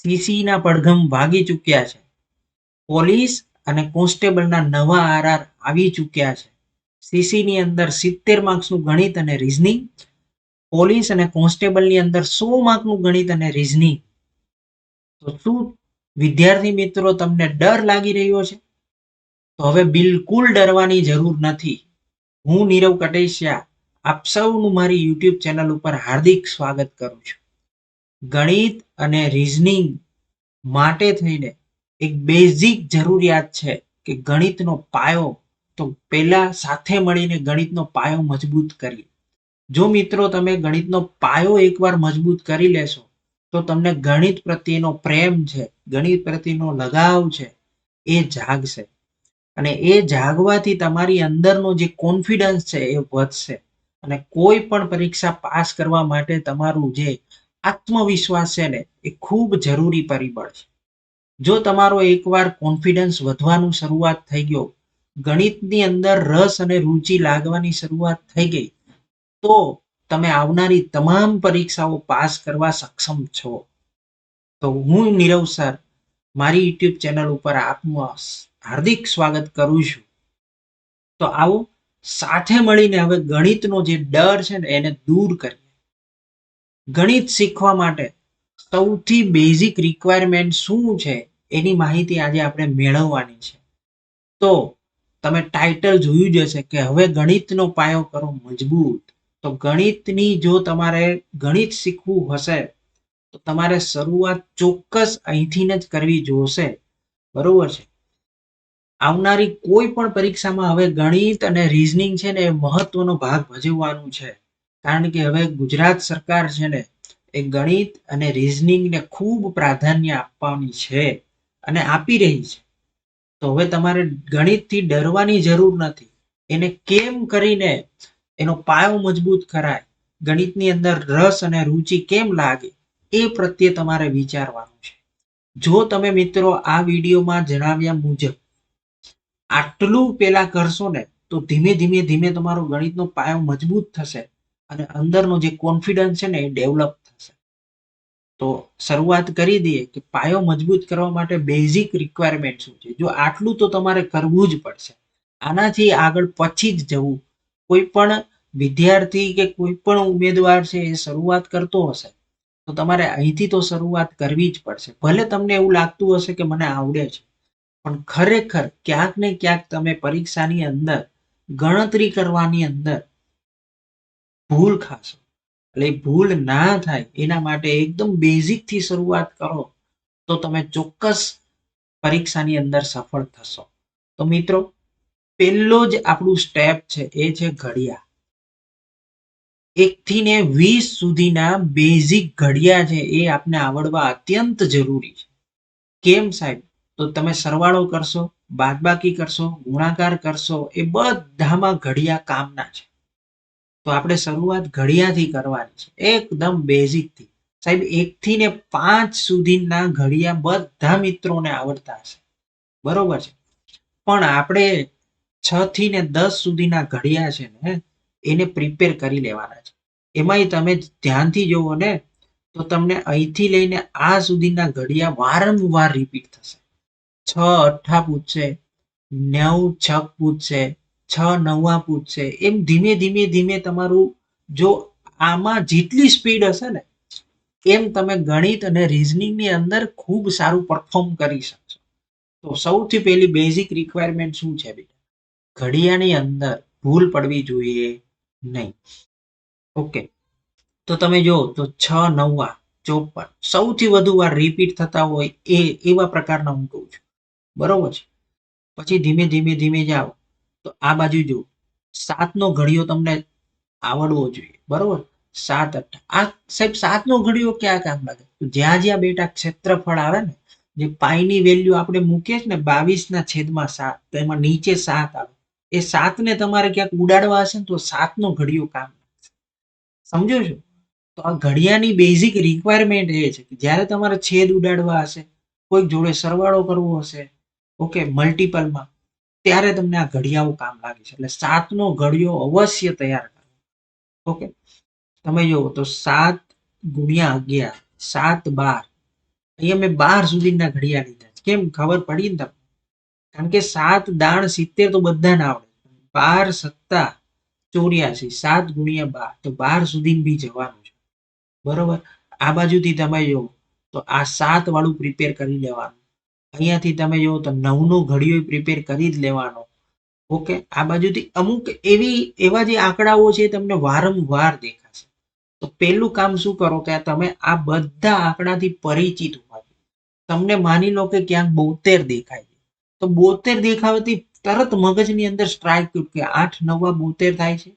સીસીના પડઘમ ભાગી ચૂક્યા છે. પોલીસ અને કોન્સ્ટેબલના નવા આરઆર આવી ચૂક્યા છે. સીસીની અંદર સિત્તેર માર્ક્સનું ગણિત અને રીઝનિંગ, પોલીસ અને કોન્સ્ટેબલની અંદર સો માર્કનું ગણિત અને રીઝનિંગ. તો શું વિદ્યાર્થી મિત્રો તમને ડર લાગી રહ્યો છે? તો હવે બિલકુલ ડરવાની જરૂર નથી. હું નીરવ કટેશિયા, આપ સૌનું મારી યુટ્યુબ ચેનલ ઉપર હાર્દિક સ્વાગત કરું છું. ગણિત અને રિઝનિંગ માટે થઈને એક બેઝિક જરૂરિયાત છે કે ગણિતનો પાયો તો પહેલા સાથે મળીને ગણિતનો પાયો મજબૂત કરીએ. જો મિત્રો તમે ગણિતનો પાયો એકવાર મજબૂત કરી લેશો, તો તમને ગણિત પ્રત્યેનો પ્રેમ છે, ગણિત પ્રત્યેનો લગાવ છે, એ જાગશે. અને એ જાગવાથી તમારી અંદરનો જે કોન્ફિડન્સ છે એ વધશે. અને કોઈ પણ પરીક્ષા પાસ કરવા માટે તમારું જે આત્મવિશ્વાસ છે ને, એ ખૂબ જરૂરી પરિબળ છે. જો તમારો એકવાર કોન્ફિડન્સ વધવાનું શરૂઆત થઈ ગયો, ગણિતની અંદર રસ અને રુચિ લાગવાની શરૂઆત થઈ ગઈ, તો તમે આવનારી તમામ પરીક્ષાઓ પાસ કરવા સક્ષમ છો. તો હું નીરવ સર, મારી યુટ્યુબ ચેનલ ઉપર આપનું હાર્દિક સ્વાગત કરું છું. તો આવો, સાથે મળીને હવે ગણિતનો જે ડર છે ને, એને દૂર કરીએ. ગણિત શીખવા માટે સૌથી બેઝિક રિક્વાયરમેન્ટ શું છે એની માહિતી આજે આપણે મેળવવાની છે. તો તમે ટાઇટલ જોયું જ હશે કે હવે ગણિતનો પાયો કરો મજબૂત. તો ગણિતની જો તમારે ગણિત શીખવું હશે, તો તમારે શરૂઆત ચોક્કસ અહીંથી જ કરવી જોશે. બરોબર છે? આવનારી કોઈ પણ પરીક્ષામાં હવે ગણિત અને રિઝનિંગ છે ને એ મહત્વનો ભાગ ભજવવાનું છે. કારણ કે હવે ગુજરાત સરકાર છે ને, એ ગણિત અને રિઝનિંગને ખૂબ પ્રાધાન્ય આપવાની છે અને આપી રહી છે. તો હવે તમારે ગણિતથી ડરવાની જરૂર નથી. એને કેમ કરીને એનો પાયો મજબૂત કરાય, ગણિતની અંદર રસ અને રુચિ કેમ લાગે, એ પ્રત્યે તમારે વિચારવાનું છે. જો તમે મિત્રો આ વિડીયોમાં જણાવ્યા મુજબ આટલું પેલા કરશો ને, તો ધીમે ધીમે ધીમે તમારો ગણિતનો પાયો મજબૂત થશે. અને અંદરનો જે કોન્ફિડન્સ છે ને એ ડેવલપ થશે. તો શરૂઆત કરી દઈએ કે પાયો મજબૂત કરવા માટે બેઝિક રિક્વાયરમેન્ટ શું છે? જો આટલું તો તમારે કરવું જ પડશે. આનાથી આગળ પછી જ જવું. કોઈ પણ વિદ્યાર્થી કે કોઈ પણ ઉમેદવાર છે એ શરૂઆત કરતો હશે, તો તમારે અહીંથી તો શરૂઆત કરવી જ પડશે. ભલે તમને એવું લાગતું હશે કે મને આવડે છે, પણ ખરેખર ક્યાંક ને ક્યાંક તમે પરીક્ષાની અંદર ગણતરી કરવાની અંદર ભૂલ ખાશો. એટલે ભૂલ ના થાય, એના માટે એકદમ બેઝિકથી શરૂઆત કરો, તો તમે ચોક્કસ પરીક્ષાની અંદર સફળ થશો. તો મિત્રો, પહેલો જ આપણું સ્ટેપ છે, એ છે ઘડિયા. એક થી ને વીસ સુધીના બેઝિક ઘડિયા છે, એ આપને આવડવા અત્યંત જરૂરી છે. કેમ સાહેબ? તો તમે સરવાળો કરશો, બાદબાકી કરશો, ગુણાકાર કરશો, એ બધામાં ઘડિયા કામના છે. તો આપણે શરૂઆત ઘડિયાથી કરવાની છે. એકદમ બેઝિકથી. સાહેબ એક થી ને પાંચ સુધીના ઘડિયા બધા મિત્રોને આવડતા હશે. બરોબર છે? પણ આપણે છ થી ને દસ સુધીના ઘડિયા છે ને, એને પ્રિપેર કરી લેવાના છે. એમાંય તમે ધ્યાનથી જોવો ને, તો તમને અહીંથી લઈને આ સુધીના ઘડિયા વારંવાર રિપીટ થશે. છ અઠ્ઠા પૂછશે, નવ છક પૂછશે છ નવા પૂછશે એમ ધીમે ધીમે ધીમે તમારું જો આમાં જેટલી સ્પીડ હશે ને, એમ તમે ગણિત અને રિઝનિંગની અંદર ખૂબ સારું પરફોર્મ કરી શકશો. તો સૌથી પહેલી બેઝિક રિક્વાયરમેન્ટ શું છે બેટા? ઘડિયાની અંદર ભૂલ પડવી જોઈએ નહીં. ઓકે તો તમે જો તો છ નવા, ચોપન, સૌથી વધુ વાર રિપીટ થતા હોય એ એવા પ્રકારના હું કહું છું. બરોબર છે? પછી ધીમે ધીમે ધીમે જાઓ. તો આ બાજુ જો, સાતનો ઘડિયો તમને આવડવો જોઈએ, બરોબર? સાત અઠ્ઠા આ સાહેબ, સાતનો ઘડિયો ક્યાં કામ લાગે? જ્યાં જ્યાં બેટા ક્ષેત્રફળ આવે ને, જે પાઈની વેલ્યુ આપણે મૂકીએ છીએ ને બાવીસ ના છેદમાં સાત, તો એમાં નીચે સાત આવે. એ સાતને તમારે ક્યાંક ઉડાડવા હશે ને, તો સાતનો ઘડિયો કામ લાગશે સમજો છો? તો આ ઘડિયાની બેઝિક રિક્વાયરમેન્ટ એ છે કે જ્યારે તમારે છેદ ઉડાડવા હશે, કોઈક જોડે સરવાળો કરવો હશે ઓકે મલ્ટિપલમાં ત્યારે તમને આ ઘડિયાઓ કામ લાગે છે. એટલે સાતનો ઘડિયો અવશ્ય તૈયાર કરો. ઓકે? તમે જુઓ તો સાત ગુણ્યા અગિયાર, સાત બાર. અહીંયા મેં બાર સુધીના ઘડિયા લીધા કેમ? ખબર પડી ને તમને? કારણ કે સાત દાણ સિત્તેર તો બધાને આવડે. બાર સત્તા ચોર્યાસી, સાત ગુણ્યા બાર. તો બાર સુધી બી જવાનું છે. બરોબર? આ બાજુથી તમે જુઓ તો આ સાત વાળું પ્રિપેર કરી લેવાનું. અહીંયાથી તમે જો તો નવનો ઘડિયો પ્રિપેર કરી જ લેવાનો. ઓકે? આ બાજુથી અમુક એવી, એવા જે આંકડાઓ છે તમને વારંવાર દેખાશે. તો પહેલું કામ શું કરો કે તમે આ બધા આંકડાથી પરિચિત હોય. તમને માની લો કે ક્યાંક બોતેર દેખાય છે. તો બોતેર દેખાવાથી તરત મગજની અંદર સ્ટ્રાઇક કે આઠ, નવા બોતેર થાય છે.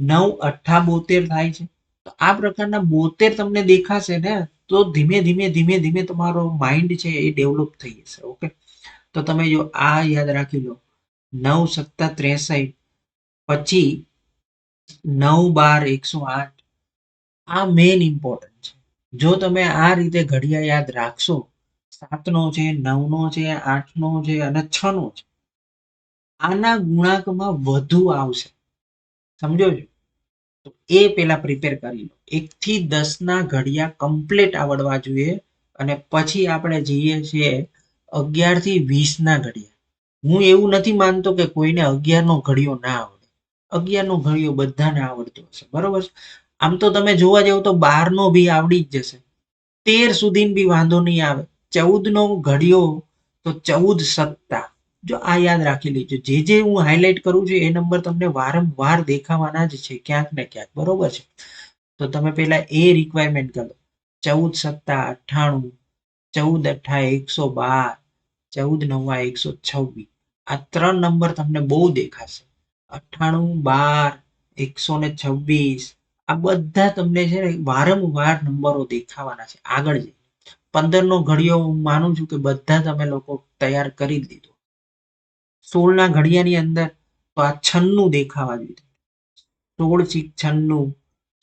નવ, અઠ્ઠા બોતેર થાય છે. તો આ પ્રકારના બોતેર તમને દેખાશે ને તો ધીમે ધીમે ધીમે ધીમે તમારો માઇન્ડ છે એ ડેવલપ થઈ જશે ઓકે તો તમે જો આ યાદ રાખી લો. નવ સત્તા ત્રેસઠ, પછી નવ બાર એકસો આઠ. આ મેઇન ઇમ્પોર્ટન્ટ છે. જો તમે આ રીતે ઘડિયા યાદ રાખશો, સાતનો છે, નવનો છે, આઠનો છે અને છનો છે, આના ગુણાંકમાં વધુ આવશે. સમજો છો? તો એ પેલા પ્રિપેર કરી લો. એક થી દસ ના ઘડિયા કમ્પ્લીટ આવડવા જોઈએ અને પછી આપણે જઈએ છીએ અગિયારથી વીસ ઘડિયા. હું એવું નથી માનતો કે કોઈને અગિયારનો ઘડિયો ના આવડે. અગિયારનો ઘડિયો બધાને આવડતો હશે, બરોબર આમ તો તમે જોવા જાવ તો બારનો બી આવડી જ જશે. તેર સુધી બી વાંધો નહીં આવે. ચૌદ નો ઘડિયો તો ચૌદ સત્તા. જો આ યાદ રાખી લેજો. જે જે હું હાઇલાઇટ કરું છું, એ નંબર તમને વારંવાર દેખાવાના જ છે, ક્યાંક ને ક્યાંક. બરોબર છે? તો તમે પહેલા એ રિક્વાયરમેન્ટ કરો. ચૌદ સત્તા અઠ્ઠાણું, ચૌદ અઠ્ઠા એકસો બાર, ચૌદ નવા એકસો છવ્વીસ. આ ત્રણ નંબર તમને બહુ દેખાશે. અઠ્ઠાણું, બાર, એકસો ને છવ્વીસ. આ બધા તમને છે ને વારંવાર નંબરો દેખાવાના છે. આગળ જઈ પંદર નો ઘડિયો હું માનું છું કે બધા તમે લોકો તૈયાર કરી દીધો સોળ ના ઘડિયાની અંદર તો આ છન્નું દેખાવા જોઈએ સોળ ચીક છન્નું,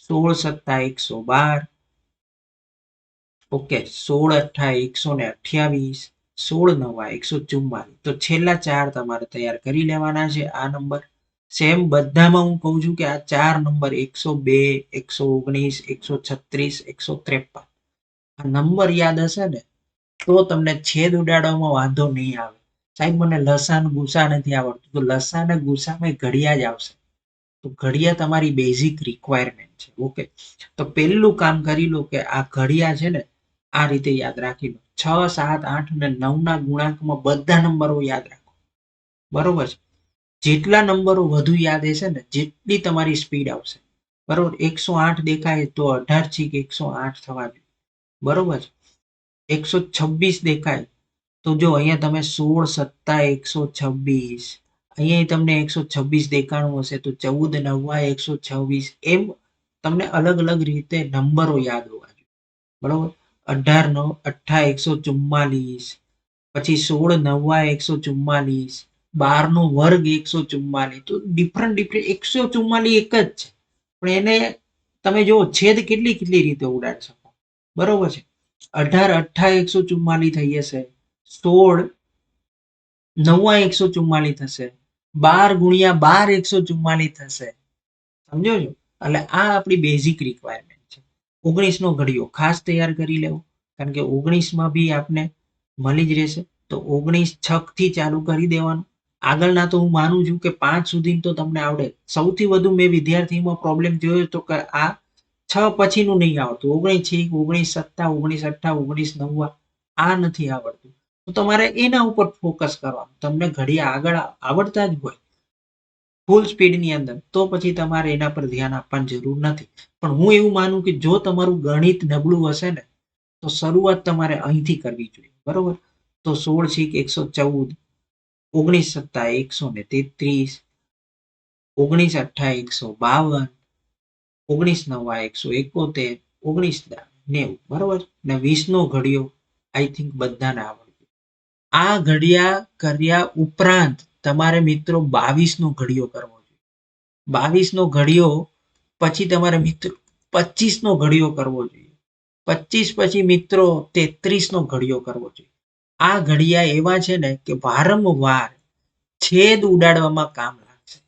સોળ સત્તા એકસો બાર, ઓકે, સોળ અઠ્ઠા એકસો ને અઠ્યાવીસ, સોળ નવા એકસો ચુમ્માલીસ તો છેલ્લા ચાર તમારે તૈયાર કરી લેવાના છે આ નંબર. સેમ બધામાં હું કહું છું કે આ ચાર નંબર એકસો બે, એકસો ઓગણીસ, એકસો છત્રીસ, એકસો ત્રેપન. આ નંબર યાદ હશે ને, તો તમને છેદ ઉડાડવામાં વાંધો નહીં આવે. સાહેબ, મને લસા ને ગુસા નથી આવડતું. તો લસા ને ગુસામાં ઘડિયા જ આવશે. તો ઘડિયા તમારી બેઝિક રિક્વાયરમેન્ટ છે ઓકે તો પહેલું કામ કરી લો કે આ ઘડિયા છે ને, આ રીતે યાદ રાખી લો. છ, સાત, આઠ અને નવના ગુણાંકમાં બધા નંબરો યાદ રાખો. બરોબર છે? જેટલા નંબરો વધુ યાદ હશે ને, જેટલી તમારી સ્પીડ આવશે. બરોબર? એકસો આઠ દેખાય તો અઢાર છીક એકસો આઠ થવા જોઈએ બરોબર છે? એકસો છવ્વીસ દેખાય તો જો અહીંયા તમે સોળ, સત્તા, એકસો છવ્વીસ, અહીંયા તમને એકસો છવ્વીસ દેખાણું હશે, તો ચૌદ, નવ્વા, એકસો છવ્વીસ, એમ તમને અલગ અલગ રીતે નંબરો યાદ હોવા જોઈએ. બરોબર? અઢાર, નવ, અઠ્ઠા, એકસો ચુમ્માલીસ, પછી સોળ, નવ્વા, એકસો ચુમ્માલીસ, બાર, નો વર્ગ, એકસો ચુમ્માલીસ, તો ડિફરન્ટ ડિફરન્ટ એકસો ચુમ્માલીસ એક જ છે. પણ એને તમે જો છેદ કેટલી કેટલી રીતે ઉડાડી શકો? બરોબર છે? અઢાર, અઠ્ઠા, એકસો ચુમ્માલીસ થઈ જશે. સોળ નવ્વા એકસો ચુમ્માલીસ થશે. બાર ગુણ્યા બાર એકસો ચુમ્માલીસ થશે. સમજો છો? એટલે આ આપણી બેઝિક રિક્વાયરમેન્ટ છે. ઓગણીસ નો ઘડિયો ખાસ તૈયાર કરી લેવો. કારણ કે ઓગણીસમાં બી આપને મળી જ રહેશે. તો ઓગણીસ છકથી ચાલુ કરી દેવાનું. આગળના તો હું માનું છું કે પાંચ સુધી તો તમને આવડે. સૌથી વધુ મેં વિદ્યાર્થીમાં પ્રોબ્લેમ જોયો તો કે આ છ પછીનું નહીં આવડતું. ઓગણીસ છ ઓગણીસ સત્તા, ઓગણીસ અઠ્ઠા, ઓગણીસ નવ્વા. આ નથી આવડતું. તો તમારે એના ઉપર ફોકસ કરવાનું. તમને ઘડિયા આગળ આવડતા જ હોય. ફૂલ સ્પીડની અંદર. તો પછી તમારે એના પર ધ્યાન આપવાની જરૂર નથી. પણ હું એવું માનું કે જો તમારું ગણિત નબળું હશે ને, તો શરૂઆત તમારે અહીંથી કરવી જોઈએ. બરોબર? તો સોળ છીક એકસો ચૌદ, ઓગણીસ સત્તા, એકસો ને તેત્રીસ, ઓગણીસ અઠ્ઠા, એકસો બાવન, ઓગણીસ નવા, એકસો એકોતેર, ઓગણીસ નેવું. બરોબર? ને વીસ નો ઘડિયો આઈ થિંક બધાને આવડતું આ ઘડિયા કર્યા ઉપરાંત તમારે મિત્રો બાવીસનો ઘડિયો કરવો જોઈએ. બાવીસનો ઘડિયો પછી તમારે મિત્રો પચીસનો ઘડિયો કરવો જોઈએ. પચીસ પછી મિત્રો તેત્રીસનો ઘડિયો કરવો જોઈએ. આ ઘડિયા એવા છે ને કે વારંવાર છેદ ઉડાડવામાં કામ લાગશે.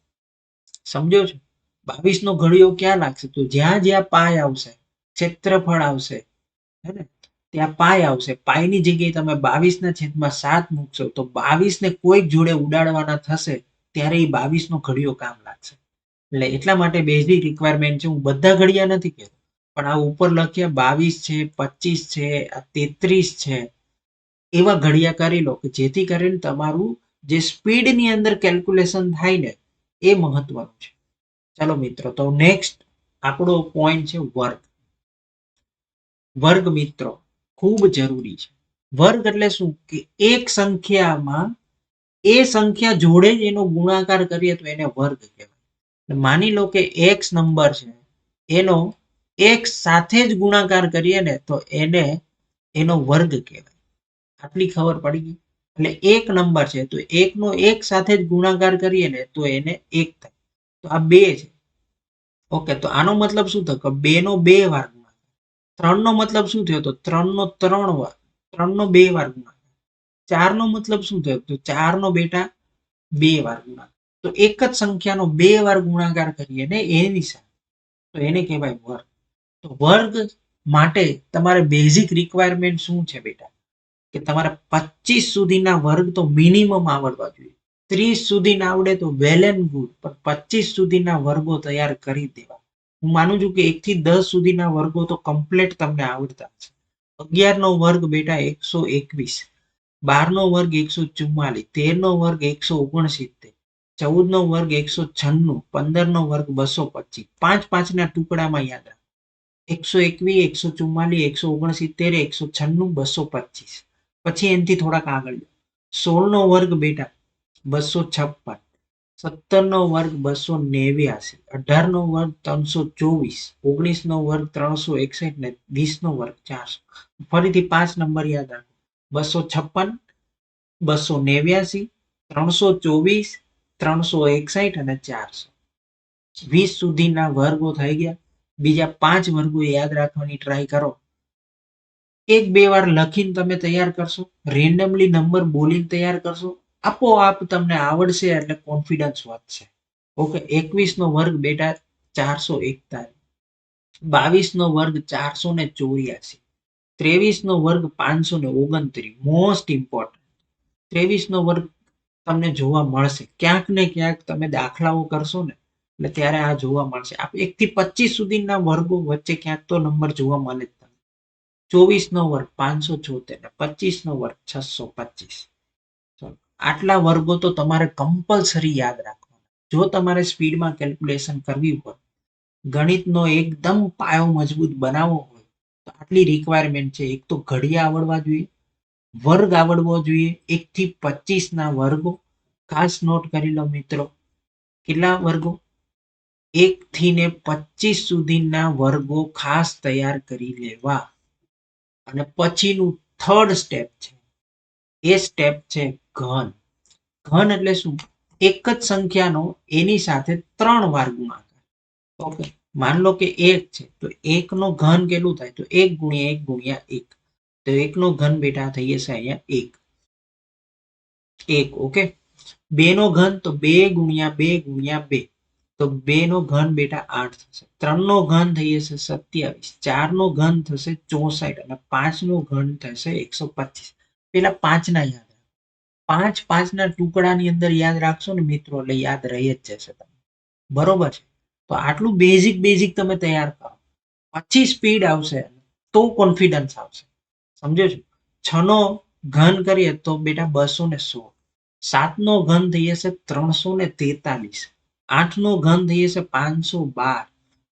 સમજો છો? બાવીસનો ઘડિયો ક્યાં લાગશે? તો જ્યાં જ્યાં પાય આવશે, ક્ષેત્રફળ આવશે, હે ને? ત્યાં પાય આવશે. પાયની જગ્યાએ તમે બાવીસ ના છેદમાં સાત મૂકશો તો બાવીસ ને કોઈક જોડે ઉડાડવાના થશે ત્યારે એ બાવીસ નો ઘડિયો કામ લાગશે. એટલે એટલા માટે બેઝિક રિક્વાયરમેન્ટ છે. હું બધા ઘડિયા નથી કહેતો, પણ આ ઉપર લખ્યા બાવીસ છે, પચીસ છે તેત્રીસ છે, એવા ઘડિયા કરી લો કે જેથી કરીને તમારું જે સ્પીડની અંદર કેલ્ક્યુલેશન થાય ને, એ મહત્વનું છે. ચાલો મિત્રો, તો નેક્સ્ટ આપણો પોઈન્ટ છે વર્ગ. વર્ગ મિત્રો ખૂબ જરૂરી છે. વર્ગ એટલે શું? કે એક સંખ્યામાં, એ સંખ્યા જોડે જ એનો ગુણાકાર કરીએ તો એને વર્ગ કહેવાય. માની લો કે એક્સ નંબર છે, એનો એક્સ સાથે જ ગુણાકાર કરીએ ને તો એને એનો વર્ગ કહેવાય. આટલી ખબર પડી ગઈ? એટલે એક નંબર છે, તો એકનો એક સાથે જ ગુણાકાર કરીએ ને તો એને એક થાય. તો આ બે છે. ઓકે, તો આનો મતલબ શું થયો? કે બે નો બે વાર ગુણાકાર ત્રણ નો મતલબ શું થયો? તો ત્રણ નો ત્રણ વાર ત્રણ નો બે વાર ગુણાકાર. ચાર નો મતલબ શું થયો? તો ચાર નો બેટા બે વાર ગુણાકાર. તો એક જ સંખ્યાનો બે વાર ગુણાકાર કરીએ ને એની સાથે. તો એને કહેવાય વર્ગ. તો વર્ગ માટે તમારે બેઝિક રિક્વાયરમેન્ટ શું છે બેટા? કે તમારે પચીસ સુધીના વર્ગ તો મિનિમમ આવડવા જોઈએ. ત્રીસ સુધી ના આવડે તો વેલ એન્ડ ગુડ પણ પચીસ સુધીના વર્ગો તૈયાર કરી દેવા. હું માનું છું કે એક થી દસ સુધીના વર્ગો તો કમ્પ્લીટ તમને આવડતા છે અગિયાર નો વર્ગ બેટા એકસો એકવીસ બાર નો વર્ગ એકસો ચુમ્માલીસ તેર નો વર્ગ એકસો ઓગણસિત્તેર ચૌદ નો વર્ગ એકસો છન્નું પંદર નો વર્ગ બસો પચીસ. પાંચ પાંચના ટુકડામાં યાદ રાખો. એકસો એકવીસ, એકસો ચુમ્માલીસ, એકસો ઓગણસિત્તેર, એકસો છન્નું, બસો પચીસ. પછી એનાથી થોડાક આગળ સોળ નો વર્ગ બેટા બસો છપ્પન સત્તર નો વર્ગ બસો નેવ્યાસી અઢાર નો વર્ગ ત્રણસો ચોવીસ ઓગણીસ નો વર્ગ ત્રણસો એકસઠ ને વીસ નો વર્ગ ચારસો. ફરીથી પાંચ નંબર યાદ રાખો. બસો છપ્પન, બસો નેવ્યાસી, ત્રણસો ચોવીસ, ત્રણસો એકસઠ અને ચારસો. વીસ સુધીના વર્ગો થઈ ગયા. બીજા પાંચ વર્ગો યાદ રાખવાની ટ્રાય કરો. એક બે વાર લખીને તમે તૈયાર કરશો. રેન્ડમલી નંબર બોલીને તૈયાર કરશો. આપોઆપ તમને આવડશે એટલે કોન્ફિડન્સ વધશે. ઓકે એકવીસ નો વર્ગ બેટા ચારસો એકતાલીસ. બાવીસ નો વર્ગ ચારસો ને ચોર્યાસી. ત્રેવીસ નો વર્ગ પાંચસો ને ઓગણત્રીસ. મોસ્ટ ઇમ્પોર્ટન્ટ ત્રેવીસ નો વર્ગ તમને જોવા મળશે. ક્યાંક ને ક્યાંક તમે દાખલાઓ કરશો ને, એટલે ત્યારે આ જોવા મળશે. એક થી પચીસ સુધીના વર્ગો વચ્ચે ક્યાંક તો નંબર જોવા મળે જ તમને. ચોવીસનો વર્ગ પાંચસો છોતેર ને પચીસનો વર્ગ છસો પચીસ. આટલા વર્ગો તો તમારે કમ્પલસરી યાદ રાખવાના. જો તમારે સ્પીડમાં કેલ્ક્યુલેશન કરવી હોય, ગણિતનો એકદમ પાયો મજબૂત બનાવવો હોય, તો આટલી રિક્વાયરમેન્ટ છે. એક તો ઘડિયા આવડવા જોઈએ, વર્ગ આવડવો જોઈએ, એકથી પચીસના વર્ગો. ખાસ નોટ કરી લો મિત્રો, કેટલા વર્ગો? એકથી ને પચીસ સુધીના વર્ગો ખાસ તૈયાર કરી લેવા. અને પછીનું થર્ડ સ્ટેપ છે. એ સ્ટેપ છે ઘન. ઘન એટલે શું? એક જ સંખ્યાનો એની સાથે ત્રણ વાર ગુણાકાર. ઓકે. માન લો કે એક છે, તો એક નો ઘન કેટલું થાય? તો એક ગુણ્યા એક ગુણ્યા એક. તો એક નો ઘન બેટા થઈ જશે અહીંયા એક. એક, ઓકે? બે નો ઘન, તો બે ગુણ્યા બે ગુણ્યા બે. તો બે નો ઘન બેટા આઠ થશે. ત્રણ નો ઘન થઈ જશે સત્યાવીસ. ચાર નો ઘન થશે ચોસઠ અને પાંચ નો ઘન થશે એકસો પચીસ. પેલા પાંચ ના પાંચ પાંચ ના ટુકડાની અંદર યાદ રાખશો ને મિત્રો, એટલે યાદ રહી જ જશે તમને. બરોબર છે? તો આટલું બેઝિક બેઝિક તમે તૈયાર કરો. પછી સ્પીડ આવશે, તો કોન્ફિડન્સ આવશે. સમજો છો? છનો ઘન કરીએ તો બેટા બસો ને સોળ. સાતનો ઘન થઈ જશે ત્રણસો ને તેતાલીસ. આઠ નો ઘન થઈ જશે પાંચસો બાર.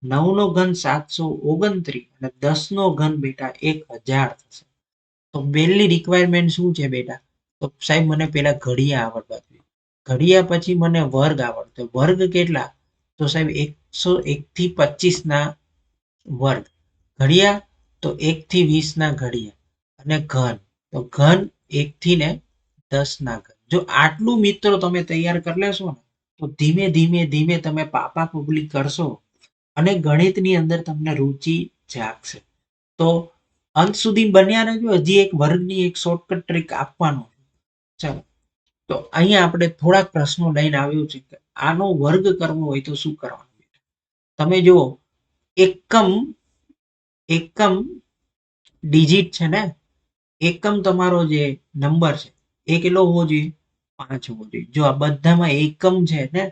નવનો ઘન સાતસો ઓગણત્રીસ અને દસ નો ઘન બેટા એક હજાર થશે. તો પહેલી રિક્વાયરમેન્ટ શું છે બેટા? તો સાહેબ, મને પેલા ઘડિયા આવડવા ઘડિયા પછી મને વર્ગ આવડતો. વર્ગ કેટલા? તો સાહેબ, એકસો એક થી પચીસ ના વર્ગ. ઘડિયા તો એક થી વીસ ના ઘડિયા અને ઘન. તો ઘન એક થી ને દસ ના ઘન. જો આટલું મિત્રો તમે તૈયાર કરી લેશો ને, તો ધીમે ધીમે ધીમે તમે પાપા પબ્લિક કરશો અને ગણિતની અંદર તમને રુચિ જાગશે. તો અંત સુધી બન્યા રહેજો. હજી એક વર્ગની એક શોર્ટકટ ટ્રીક આપવાનો ચાલો. તો અહીંયા આપણે થોડાક પ્રશ્નો લઈને આવ્યું છે કે આનો વર્ગ કરવો હોય તો શું કરવાનું તમે જુઓ, એકમ એકમ ડિજિટ છે ને? એકમ તમારો જે નંબર છે, એ કેટલો હોવો જોઈએ? પાંચ હોવો જોઈએ. જો આ બધામાં એકમ છે ને,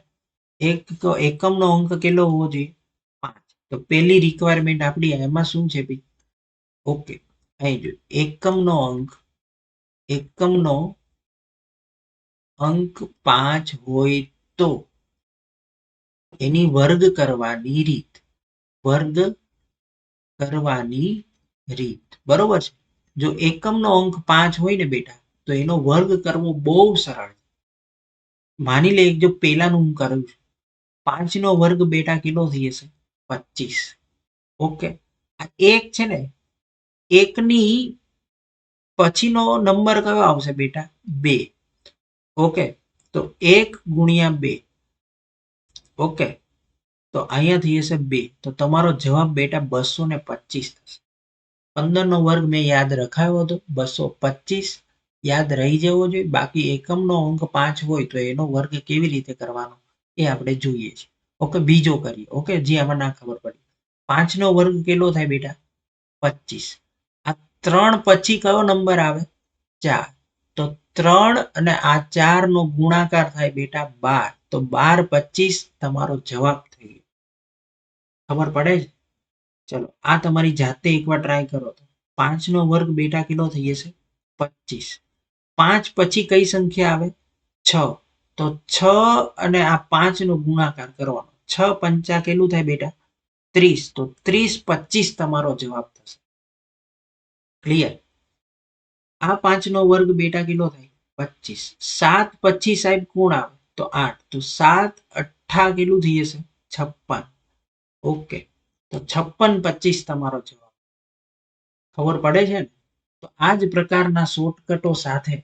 એક તો એકમનો અંક કેટલો હોવો જોઈએ? પાંચ. તો પહેલી રિક્વાયરમેન્ટ આપણી એમાં શું છે ભાઈ? ઓકે અહીં જો, એકમનો અંક, એકમનો અંક પાંચ હોય તો એની વર્ગ કરવાની રીત. વર્ગ કરવાની રીત. બરોબર છે? જો એકમનો અંક પાંચ હોય ને બેટા, તો એનો વર્ગ કરવો બહુ સરળ માની લે જો પેલાનું હું કરું છું. પાંચ નો વર્ગ બેટા કેટલો થઈ જશે? પચીસ. ઓકે? આ એક છે ને, એકની પછીનો નંબર કયો આવશે બેટા? બે. ઓકે, તો એક ગુણ્યા બે. ઓકે, તો અહીંયા થઈ જશે બે. તો તમારો જવાબ બેટા બસો ને પચીસ થશે. પંદર નો વર્ગ મેં યાદ રખાયો હતો, બસો પચીસ. યાદ રહી જવો જોઈએ, બાકી એકમનો અંક પાંચ હોય તો એનો વર્ગ કેવી રીતે કરવાનો એ આપણે જોઈએ છીએ. ઓકે, બીજો કરીએ. ઓકે, જે આમાં ના ખબર પડી. પાંચ નો વર્ગ કેટલો થાય બેટા? પચીસ. આ ત્રણ પછી કયો નંબર આવે? ચાર. તો ત્રણ અને આ ચાર નો ગુણાકાર થાય બેટા બાર. તો બાર પચીસ તમારો જવાબ થઈ ગયો. ખબર પડે છે ચલો, આ તમારી જાતે એકવાર ટ્રાય કરો તો. પાંચ નો વર્ગ બેટા કેટલો થઈ જશે? પચીસ. પાંચ પછી કઈ સંખ્યા આવે? છ. તો છ અને આ પાંચ નો ગુણાકાર કરવાનો. છ પંચા કેટલું થાય બેટા? ત્રીસ. તો ત્રીસ પચીસ તમારો જવાબ થશે. ક્લિયર આ પાંચ નો વર્ગ બેટા કેટલો થાય? પચીસ. સાત પચીસ સાહેબ કોણ આવે? તો આઠ. તો સાત અઠ્ઠા કેટલું થઈ જશે? છપ્પન. ઓકે. તો છપ્પન પચીસ તમારો જવાબ. ખબર પડે છે ને? તો આ જ પ્રકારના શોર્ટકટો સાથે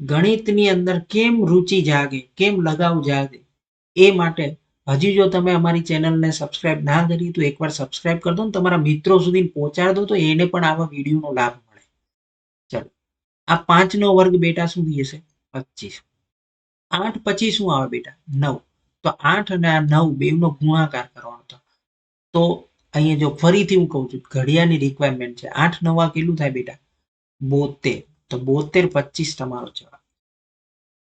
ગણિતની અંદર કેમ રુચિ જાગે, કેમ લગાવ જાગે, એ માટે હજી જો તમે અમારી ચેનલને સબસ્ક્રાઇબ ના કરી તો એકવાર સબસ્ક્રાઇબ કરી દો ને તમારા મિત્રો સુધી પહોંચાડ દો તો એને પણ આવા વિડીયોનો લાભ આ પાંચ નો વર્ગ બેટા શું થઈ જશે? પચીસ. આઠ પછી શું આવે બેટા? નવ. તો આઠ અને આ નવ બે નો ગુણાકાર કરવાનો હતો. તો અહીંયા જો ફરીથી હું કહું છું, ઘડિયાળની રિક્વાયરમેન્ટ છે. આઠ, નવા કેટલું થાય બેટા? બોતેર. તો બોતેર, પચીસ તમારો જવાબ.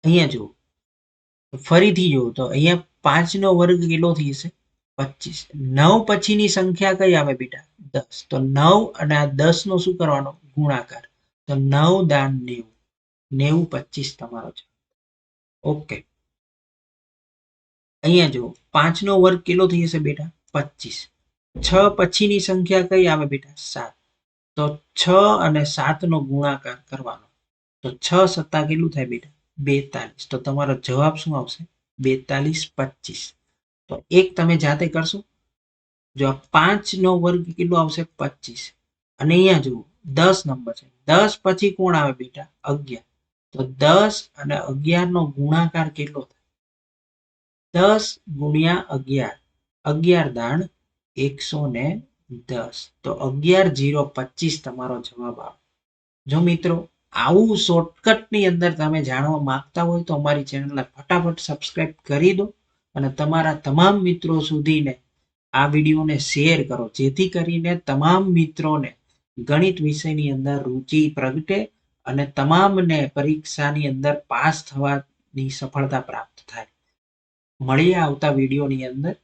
અહીંયા જુઓ. ફરીથી જુઓ, તો અહીંયા પાંચ નો વર્ગ કેટલો થઈ જશે? પચીસ. નવ પછીની સંખ્યા કઈ આવે બેટા? દસ. તો નવ અને આ દસ નો શું કરવાનો? ગુણાકાર. તો નવ દાન નેવું. નેવું પચીસ તમારો છે. ઓકે. અહીંયા જુઓ પાંચ નો વર્ગ કેટલો થઈ જશે બેટા? પચીસ. છ પછીની સંખ્યા કઈ આવે બેટા? સાત. તો છ અને સાતનો ગુણાકાર કરવાનો. તો છ સત્તા કેટલું થાય બેટા? બેતાલીસ. તો તમારો જવાબ શું આવશે? બેતાલીસ પચીસ. તો એક તમે જાતે કરશો? જો આ પાંચ વર્ગ કેટલો આવશે? પચીસ. અને અહીંયા જુઓ દસ નંબર છે. દસ પછી કોણ આવે બેટા? અગિયાર. તો દસ અને અગિયાર નો ગુણાકાર કેટલો થાય? દસ ગુણ્યા અગિયાર. અગિયાર દાણ એકસો ને દસ. તો અગિયાર જીરો પચીસ તમારો જવાબ આવે. જો મિત્રો, આવું શોર્ટકટની અંદર તમે જાણવા માંગતા હોય તો અમારી ચેનલને ફટાફટ સબસ્ક્રાઇબ કરી દો અને તમારા તમામ મિત્રો સુધીને આ વિડીયોને શેર કરો. જેથી કરીને તમામ મિત્રોને ગણિત વિષયની અંદર રુચિ પ્રગટે અને તમામને પરીક્ષાની અંદર પાસ થવાની સફળતા પ્રાપ્ત થાય. મળીએ આવતા વિડીયોની અંદર.